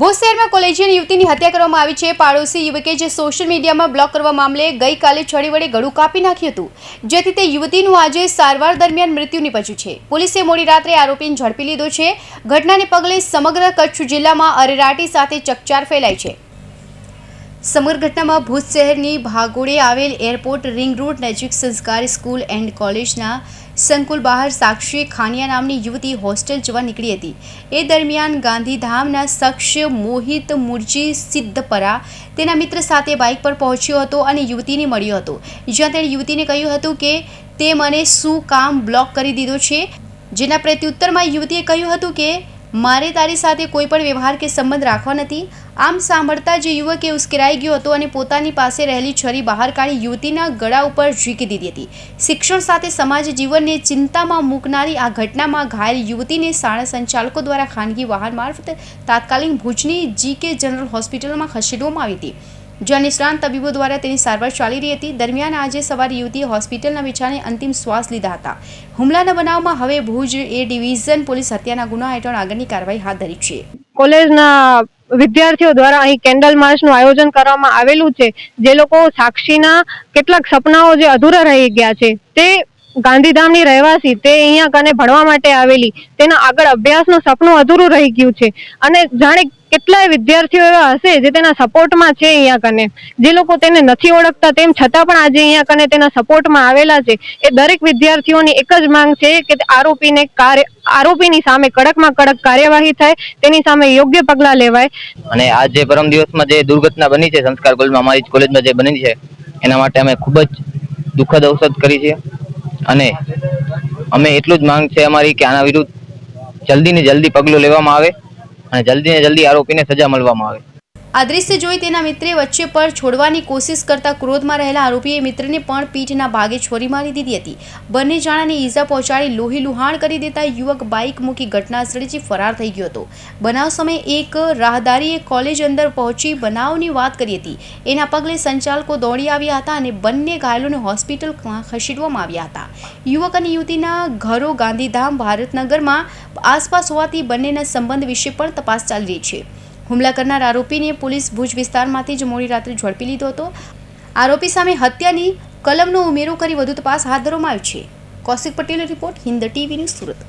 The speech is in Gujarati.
ભુજ શહેરમાં કોલેજિયન યુવતીની હત્યા કરવામાં આવી છે. પાડોશી યુવકે જે સોશિયલ મીડિયામાં બ્લોક કરવા મામલે ગઈકાલે છડી વડે ગળું કાપી નાખ્યું હતું. જેથી તે યુવતીનું આજે સારવાર દરમિયાન મૃત્યુ નીપજ્યું છે. પોલીસે મોડી રાત્રે આરોપીને ઝડપી લીધો છે. ઘટનાને પગલે સમગ્ર કચ્છ જિલ્લામાં અરેરાટી સાથે ચકચાર ફેલાઈ છે. સમગ્ર ઘટનામાં ભુજ શહેરની ભાગોળે આવેલ એરપોર્ટ રિંગ રોડ નજીક સંસ્કારી સ્કૂલ એન્ડ કોલેજના સંકુલ બહાર સાક્ષી ખાનિયા નામની યુવતી હોસ્ટેલ જવા નીકળી હતી. એ દરમિયાન ગાંધીધામના શખ્સ મોહિત મુરજી સિદ્ધપરા તેના મિત્ર સાથે બાઇક પર પહોંચ્યો હતો અને યુવતીને મળ્યો હતો. જ્યાં તેણે યુવતીને કહ્યું હતું કે, તે મને શું કામ બ્લોક કરી દીધો છે? જેના પ્રત્યુત્તરમાં યુવતીએ કહ્યું હતું કે મારે તારી સાથે કોઈ પણ વ્યવહાર કે સંબંધ રાખવા નથી. આમ સાંભળતા જ યુવકે ઉશ્કેરાઈ ગયો હતો અને પોતાની પાસે રહેલી છરી બહાર કાઢી યુવતીના ગળા ઉપર ઝીકી દીધી હતી. શિક્ષણ સાથે સમાજ જીવનને ચિંતામાં મૂકનારી આ ઘટનામાં ઘાયલ યુવતીને શાળા સંચાલકો દ્વારા ખાનગી વાહન મારફત તાત્કાલિક ભુજની જીકે જનરલ હોસ્પિટલમાં ખસેડવામાં આવી હતી. જ્યાં નિષ્ણાંત તબીબો દ્વારા તેની સારવાર ચાલી રહી હતી. દરમિયાન આજે સવારે યુવતીએ હોસ્પિટલના બિછાને અંતિમ શ્વાસ લીધા હતા. હુમલાના બનાવમાં હવે ભુજ એ ડિવિઝન પોલીસ હત્યાના ગુના હેઠળ આગળની કાર્યવાહી હાથ ધરી છે. કોલેજના વિદ્યાર્થીઓ દ્વારા અહીં કેન્ડલ માર્ચનું આયોજન કરવામાં આવેલું છે. જે લોકો સાક્ષીના કેટલાક સપનાઓ જે અધૂરા રહી ગયા છે, તે ગાંધીધામની રહેવાસી, તે અહીંયા કને ભણવા માટે આવેલી, તેના આગળ અભ્યાસનું સપનું અધૂરું રહી ગયું છે. અને જાણે કેટલાય વિદ્યાર્થીઓ એવા હશે જે તેના સપોર્ટમાં છે અહીંયા કને. જે લોકો તેને નથી ઓળખતા તેમ છતાં પણ આજે અહીંયા કને તેના સપોર્ટમાં આવેલા છે. એ દરેક વિદ્યાર્થીઓની એક જ માંગ છે કે આરોપીને કાર્ય, આરોપીની સામે કડકમાં કડક કાર્યવાહી થાય, તેની સામે યોગ્ય પગલાં લેવાય. અને આ જે પરમ દિવસમાં જે દુર્ઘટના બની છે, સંસ્કાર કોલેજમાં અમારી કોલેજમાં જે બની છે, એના માટે અમે ખૂબ જ દુઃખદ ઔષધ કરી છે. અને અમે એટલું જ માંગ છે અમારી કે આના વિરુદ્ધ જલ્દી ને જલ્દી પગલું લેવામાં આવે. અને જલ્દી ને જલ્દી આરોપીને સજા મળવામાં આવે. આ દ્રશ્ય જોઈ તેના મિત્રે વચ્ચે પર છોડવાની કોશિશ કરતા ક્રોધમાં રહેલા આરોપીએ મિત્રને પણ પીઠના ભાગે છોરી મારી દીધી હતી. બંને જાણાને ઈજા પહોંચાડી લોહી લુહાણ કરી દેતા યુવક બાઇક મૂકી ઘટના સ્થળેથી ફરાર થઈ ગયો હતો. બનાવ સમયે એક રાહદારીએ કોલેજ અંદર પહોંચી બનાવની વાત કરી હતી. એના પગલે સંચાલકો દોડી આવ્યા હતા અને બંને ઘાયલોને હોસ્પિટલમાં ખસેડવામાં આવ્યા હતા. યુવક અને યુવતીના ઘરો ગાંધીધામ, ભારતનગરમાં આસપાસ હોવાથી બંનેના સંબંધ વિશે પણ તપાસ ચાલી રહી છે. હુમલા કરનાર આરોપીને પોલીસ ભુજ વિસ્તારમાંથી જ મોડી રાત્રે ઝડપી લીધો હતો. આરોપી સામે હત્યાની કલમનો ઉમેરો કરી વધુ તપાસ હાથ ધરવામાં આવી છે. કૌશિક પટેલનો report Hind TV news Surat.